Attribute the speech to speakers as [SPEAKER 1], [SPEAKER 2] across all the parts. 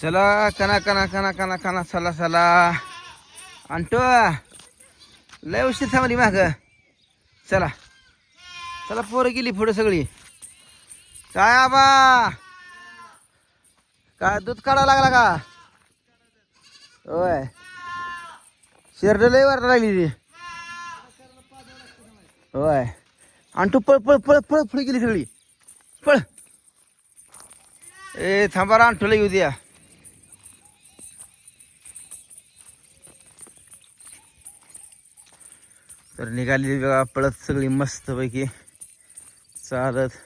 [SPEAKER 1] चला कना कना कना कना कना चला चला. आणतो लय उशीर थांबली माग. चला. चला पोरं गेली पुढं सगळी. काय आबा? काय दूध काढावं लागला का? होय. शेरड लय वर लागली ती. होय. आणि तू पळ पळ पळ पळ पुढे गेली सगळी. पळ. ए थांबा रा आणतो येऊ द्या तर निघाली बघा पळत सगळी मस्त पैकी चालत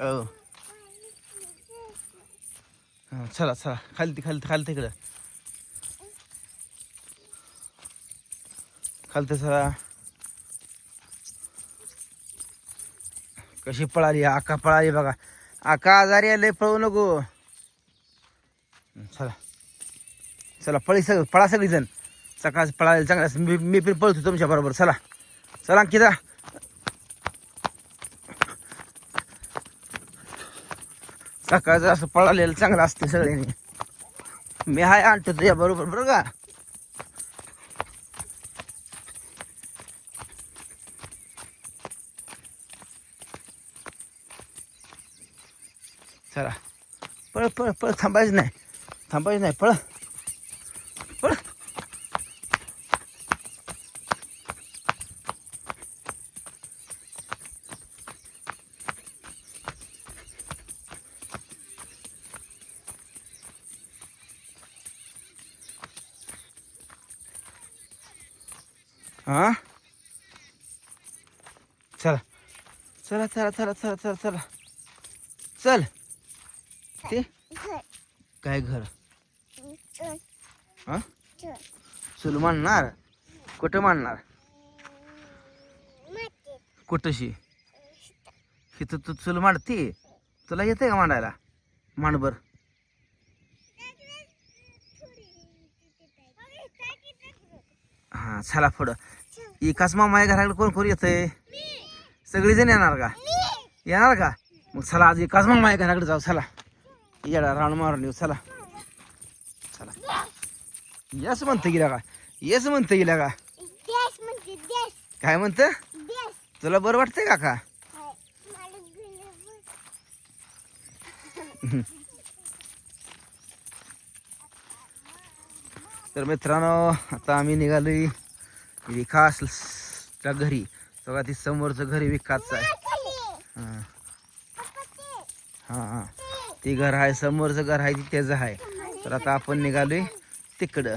[SPEAKER 1] हो चला चला. खाली खाली खाली तिकडं. खालते चला. कशी पळाली? आका पळाली बघा. आका आजारी आले पळू नको चला चला पळी सगळं पळा सगळीजण. सकाळ पळायला चांगला मी मी पण पळतो तुमच्या बरोबर. चला. चला किती सकाळचं असं पळालेलं चांगलं असते सगळ्यांनी. मी हाय आणतो तुझ्या बरोबर बरं का? चला. पळ पळ पळ थांबायचं नाही. थांबायचं नाही पळ. हा? चला. चला चला चला चला चला चला. चल. ते? काय घर? हा? चल मांडणार कुठं मांडणार कुठंशी? हिथं तू चुल मांडते? तुला येते का मांडायला? मांड हा चला पुढं. एकाच मामा घराकडे कोण कोण येतंय? सगळीजण येणार का? येणार का? मग चला आज एकाच मामा घराकडे जाऊ चला. येडा राऊंड मारून येऊ चला. चला. येस म्हणतं गेल्या का? येस म्हणतं गेल्या का? काय म्हणतं? तुला बरं वाटतंय का का? तर मित्रांनो आता आम्ही निघालोय. विकास घरी. बघा ती समोरचं घरी विकासचं आहे. हां. हां ती घर आहे समोरचं घर आहे ती त्याचं आहे. तर आता आपण निघालोय तिकडं.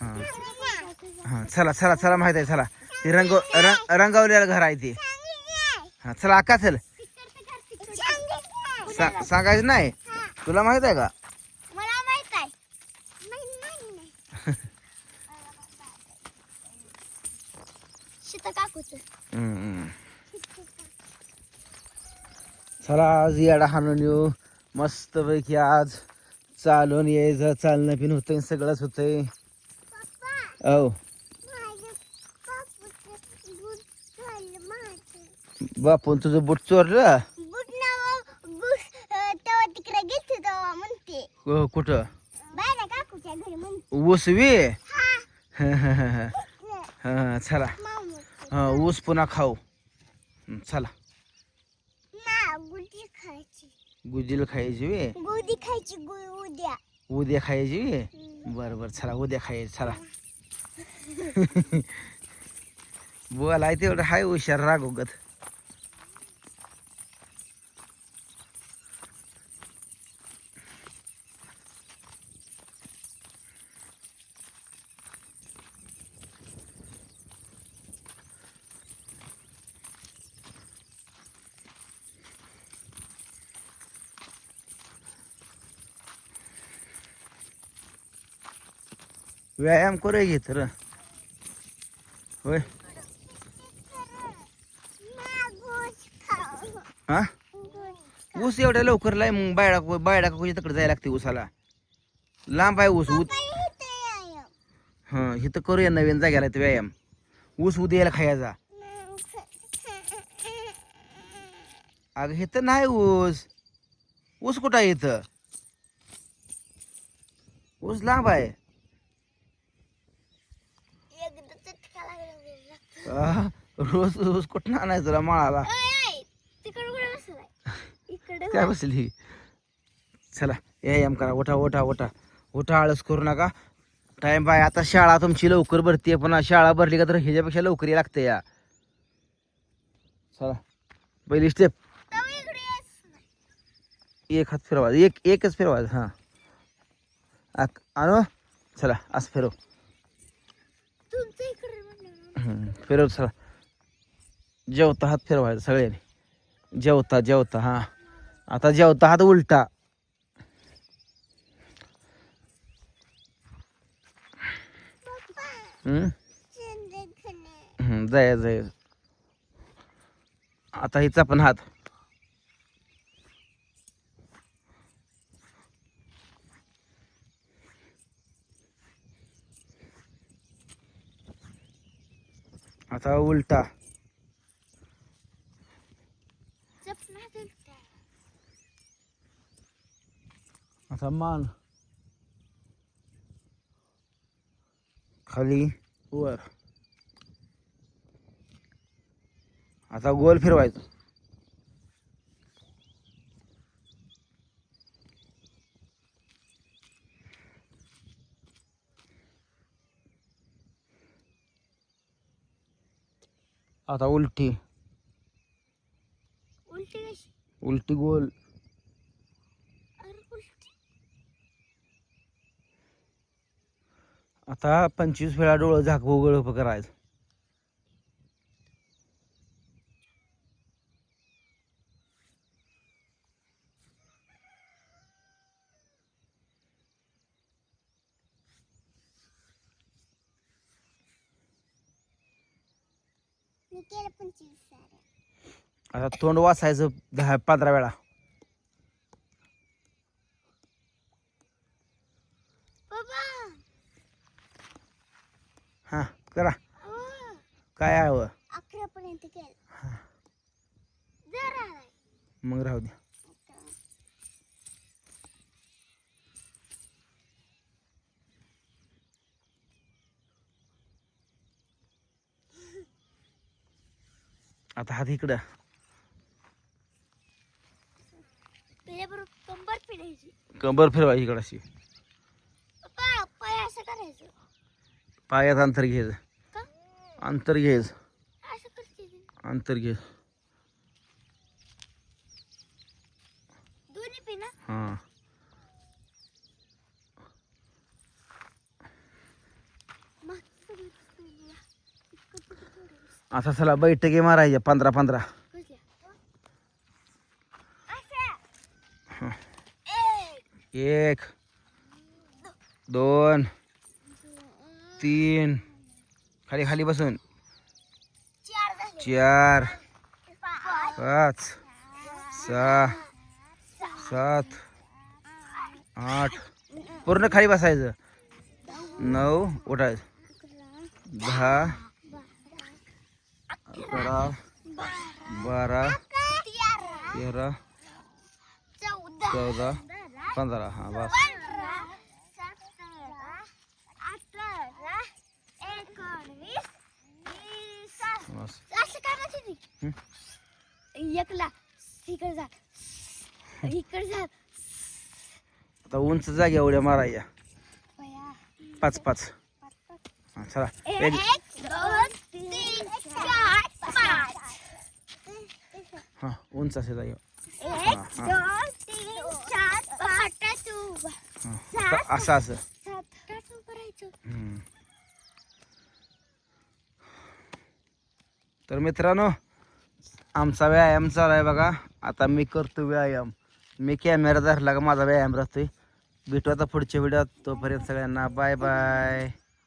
[SPEAKER 1] हां. हां चला चला चला माहीत आहे चला. ती रंग रंग रंगवलेलं घर आहे ते. हां चला आका चल. सा- सांगायचं नाही. तुला माहीत आहे का? चला आज याडा हाणून येऊ मस्तपैकी आज चालून यायचं चालणं पिण होतं सगळंच होत औ. बापून तुझं बूट चोरलं? हो, कुठं? उसवी?
[SPEAKER 2] हा.
[SPEAKER 1] चला. ऊस पुन्हा खाऊ. चला. गुजील खायची. वे
[SPEAKER 2] उद्या.
[SPEAKER 1] उद्या खायची वे बरं बरं चला उद्या खायची चला. बोलाय तेवढं हाय हुशार रागोगत व्यायाम करे घेत र. होय. हा? ऊस एवढ्या लवकर लाय मग बायडा बायडा काकूच्या तिकडे जायला लागते ऊसाला? लांब आहे ऊस ऊस. हा इथं करूया नवीन जाग्याला तर व्यायाम. ऊस उद्याला खायचा अगं हे तर नाही ऊस. ऊस कुठं आहे इथं? ऊस लांब आहे. रोज ऊस कुठं आणायचं तुला माळाला? काय बसली? चला व्यायाम करा उठा उठा उठा. उठा आळस करू नका. टाइम बाय आता शाळा तुमची लवकर भरती आहे पण शाळा भरली का तर ह्याच्यापेक्षा लवकर लागते या. चला पहिली स्टेप. एक हात फिरवायचा एक एकच फिरवायचा हां. आणू? चला असं फिरव
[SPEAKER 2] तुमचं इकडे म्हणलं
[SPEAKER 1] हम्म, फिरव चला जेवता हात फिरवायचा सगळ्यांनी. जेवता जेवता हां. आता जेवता हात उलटा. जाय जाय. आता हिचा पण हात. आता उलटा
[SPEAKER 2] चपना दिलता
[SPEAKER 1] आता मान खाली वर आता गोल फिरवायचं आता उलटी.
[SPEAKER 2] उलटी कशी?
[SPEAKER 1] उलटी गोल. आता पंचवीस वेळा डोळं झाक उघड करायचं. आता तोंड वाचायचं दहा पंधरा वेळा. हां करा. काय आहे. मग राहू द्या. आता हात इकडं.
[SPEAKER 2] कंबर
[SPEAKER 1] फिरवा इकडं अशी.
[SPEAKER 2] असं करायचं.
[SPEAKER 1] पायात अंतर घ्यायचं
[SPEAKER 2] का?
[SPEAKER 1] अंतर घ्यायचं. अंतर घे. हां. असं चला बैठकी मारायच्या पंधरा पंधरा.
[SPEAKER 2] एक,
[SPEAKER 1] दोन तीन. खाली खाली बसून.
[SPEAKER 2] चार पाच
[SPEAKER 1] सहा सात आठ. पूर्ण खाली बसायचं. नऊ उठायचं. दहा अकरा बारा
[SPEAKER 2] तेरा, चौदा,
[SPEAKER 1] पंधरा हां बस?
[SPEAKER 2] एकला इकडे जा. इकडे जा.
[SPEAKER 1] आता उंच जाग्या उड्या मारायच्या.
[SPEAKER 2] बया.
[SPEAKER 1] पाच पाच. चला
[SPEAKER 2] एक
[SPEAKER 1] एक
[SPEAKER 2] दोन तीन चार पाच
[SPEAKER 1] हां उंच असे हां असं असं. तर मित्रांनो आमचा व्यायाम चालू आहे बघा. आता मी करतो व्यायाम. मी कॅमेरा धरला का माझा व्यायाम राहतोय. भेटू आता पुढच्या व्हिडिओत तोपर्यंत सगळ्यांना. Bye bye